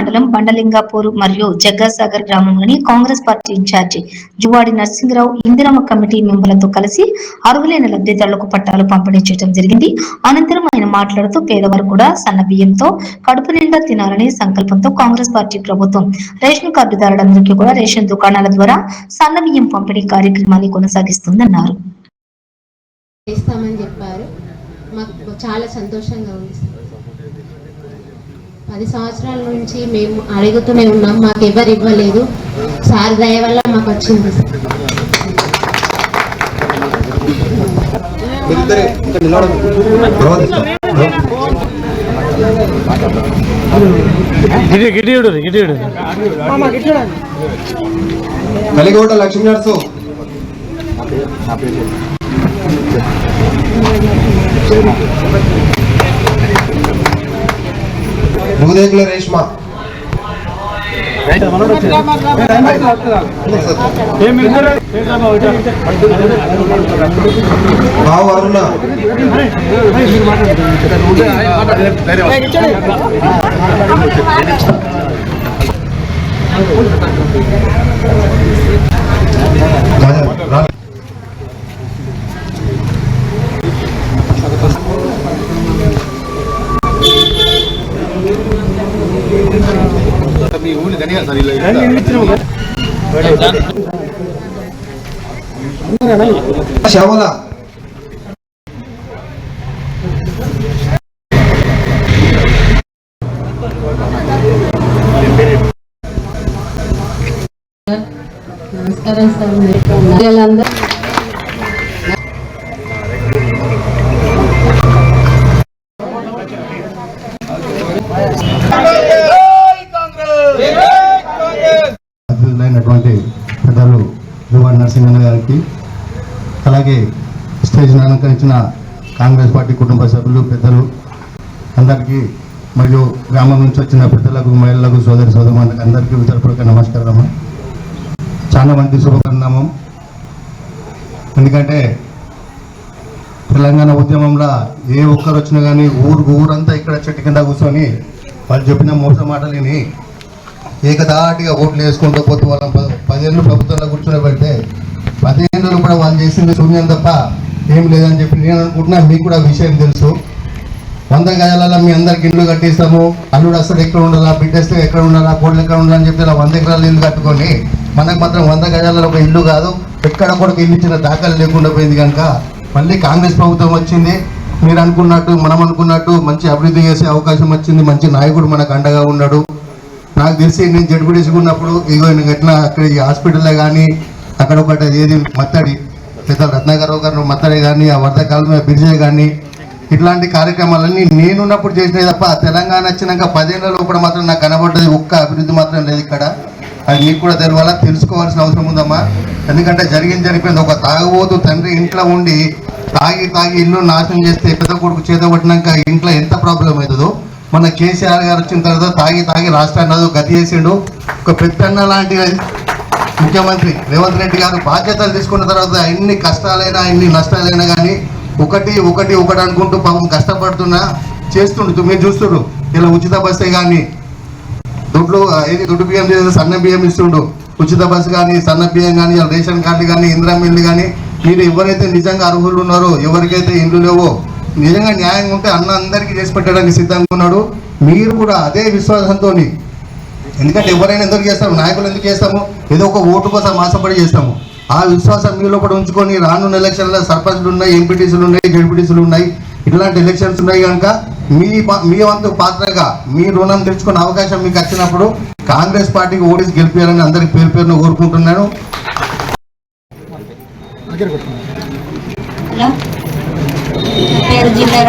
మండలం బండలింగాపూర్ మరియు జగ్గాసాగర్ గ్రామంలోని Congress party incharge Juvvadi Narasimha Rao Indiramma committee మెంబర్లతో కలిసి అర్హులైన లబ్ధిదారులకు పట్టాలు పంపిణీ చేయడం జరిగింది. అనంతరం ఆయన మాట్లాడుతూ పేదవారు కూడా సన్న బియ్యంతో కడుపు నిండా తినాలనే సంకల్పంతో కాంగ్రెస్ పార్టీ ప్రభుత్వం రేషన్ కార్డుదారులందరికీ కూడా రేషన్ దుకాణాల ద్వారా సన్న బియ్యం పంపిణీ కార్యక్రమాన్ని కొనసాగిస్తుందన్నారు. చేస్తామని చెప్పారు. మాకు చాలా సంతోషంగా ఉంది. సార్ పది సంవత్సరాల నుంచి మేము అడుగుతూనే ఉన్నాం మాకు ఎవరు ఇవ్వలేదు. సార్ దయ వల్ల మాకు వచ్చింది. సార్ గిటి గిటి ఇడు ఇడు కలిగోట లక్ష్మీ నర్సు భూదేకుల రేష్మ బావు అరుణ రా- శ్యామల. నమస్కారం సార్. వీళ్ళందరూ నరసింహన్ గారికి అలాగే స్టేజ్ అలంకరించిన కాంగ్రెస్ పార్టీ కుటుంబ సభ్యులు పెద్దలు అందరికీ మరియు గ్రామం నుంచి వచ్చిన పెద్దలకు మహిళలకు సోదరి సోదరులకు అందరికీ ఉత్తరపూర్వక నమస్కారం చాలా మంది శుభపరిణామం. ఎందుకంటే తెలంగాణ ఉద్యమంలో ఏ ఒక్కరు వచ్చినా కానీ ఊరు ఊరంతా ఇక్కడ చెట్టు కింద కూర్చొని వాళ్ళు చెప్పిన మోస మాటలు ఏకదాటిగా ఓట్లు వేసుకుంటూ పోతే వాళ్ళం పదిహేను ప్రభుత్వంలో కూర్చోబెడితే పెడితే కూడా వాళ్ళు చేసింది శూన్యం తప్ప ఏం లేదని చెప్పి నేను అనుకుంటున్నా. మీకు కూడా విషయం తెలుసు. వంద గజాలలో మీ అందరికి ఇల్లు కట్టిస్తాము. అల్లుడు అసలు ఎక్కడ ఉండాలా? బిడ్డస్తే ఎక్కడ ఉండాలా? కోళ్ళు ఎక్కడ ఉండాలని చెప్పి ఇలా వంద ఎకరాలు ఇల్లు కట్టుకొని మనకు మాత్రం వంద గజాలలో ఒక ఇల్లు కాదు. ఎక్కడ కూడా ఇల్లు ఇచ్చిన దాఖలు లేకుండా పోయింది కనుక మళ్ళీ కాంగ్రెస్ ప్రభుత్వం వచ్చింది. మీరు అనుకున్నట్టు మనం అనుకున్నట్టు మంచి అభివృద్ధి చేసే అవకాశం వచ్చింది. మంచి నాయకుడు మనకు అండగా ఉన్నాడు. నాకు తెలిసి నేను జడ్పీటీసీ ఉన్నప్పుడు ఇగో నేను ఎట్లా అక్కడ ఈ హాస్పిటల్లో కానీ అక్కడ ఒకటి ఏది మత్తడి పెద్ద రత్నాకరావు గారు మత్తడి కానీ ఆ వర్ధకాలం బిర్జే కానీ ఇట్లాంటి కార్యక్రమాలన్నీ నేనున్నప్పుడు చేసినవి తప్ప తెలంగాణ వచ్చినాక పదేళ్ళ లోపల మాత్రం నాకు కనబడ్డది ఒక్క అభివృద్ధి మాత్రం లేదు ఇక్కడ. అది మీకు కూడా తెలియాలా తెలుసుకోవాల్సిన అవసరం ఉందమ్మా. ఎందుకంటే జరిగింది జరిగిపోయింది ఒక తాగుబోతు తండ్రి ఇంట్లో ఉండి తాగి తాగి ఇల్లు నాశనం చేస్తే పెద్ద కొడుకు చేత కొట్టినాక ఇంట్లో ఎంత ప్రాబ్లం అవుతుందో మన కేసీఆర్ గారు వచ్చిన తర్వాత తాగి తాగి రాష్ట్రాన్ని అదో గతి చేసిండు. ఒక పెద్దన్న లాంటి ముఖ్యమంత్రి రేవంత్ రెడ్డి గారు బాధ్యతలు తీసుకున్న తర్వాత ఎన్ని కష్టాలైనా ఎన్ని నష్టాలైనా కానీ ఒకటి ఒకటి ఒకటి అనుకుంటూ పాపం కష్టపడుతున్నా చేస్తుండు. మీరు చూస్తుండ్రు. ఇలా ఉచిత బస్సే కానీ దుడ్లు ఏది దుడ్డు బియ్యం చేసి సన్న బియ్యం ఇస్తుండు. ఉచిత బస్సు కానీ సన్న బియ్యం కానీ రేషన్ కార్డు కానీ ఇందిరా మిల్లు కానీ మీరు ఎవరైతే నిజంగా అర్హులు ఉన్నారో ఎవరికైతే ఇండ్లు లేవో నిజంగా న్యాయంగా ఉంటే అన్న అందరికీ చేసి పెట్టడానికి సిద్ధంగా ఉన్నాడు. మీరు కూడా అదే విశ్వాసంతో ఎందుకంటే ఎవరైనా ఎందుకు చేస్తాము? నాయకులు ఎందుకు చేస్తాము? ఏదో ఒక ఓటు కోసం ఆశపడి చేస్తాము. ఆ విశ్వాసం మీ కూడా ఉంచుకొని రానున్న ఎలక్షన్లో సర్పంచ్లు ఉన్నాయి ఎంపీటీసీలు ఉన్నాయి జడ్పీటీసీలు ఉన్నాయి. ఇట్లాంటి ఎలక్షన్స్ ఉన్నాయి కనుక మీ మీ వంతు పాత్రగా మీ రుణం తెచ్చుకునే అవకాశం మీకు వచ్చినప్పుడు కాంగ్రెస్ పార్టీకి ఓడిసి గెలిపించాలని అందరికి పేరు పేరును కోరుకుంటున్నాను. పేరు జిల్లా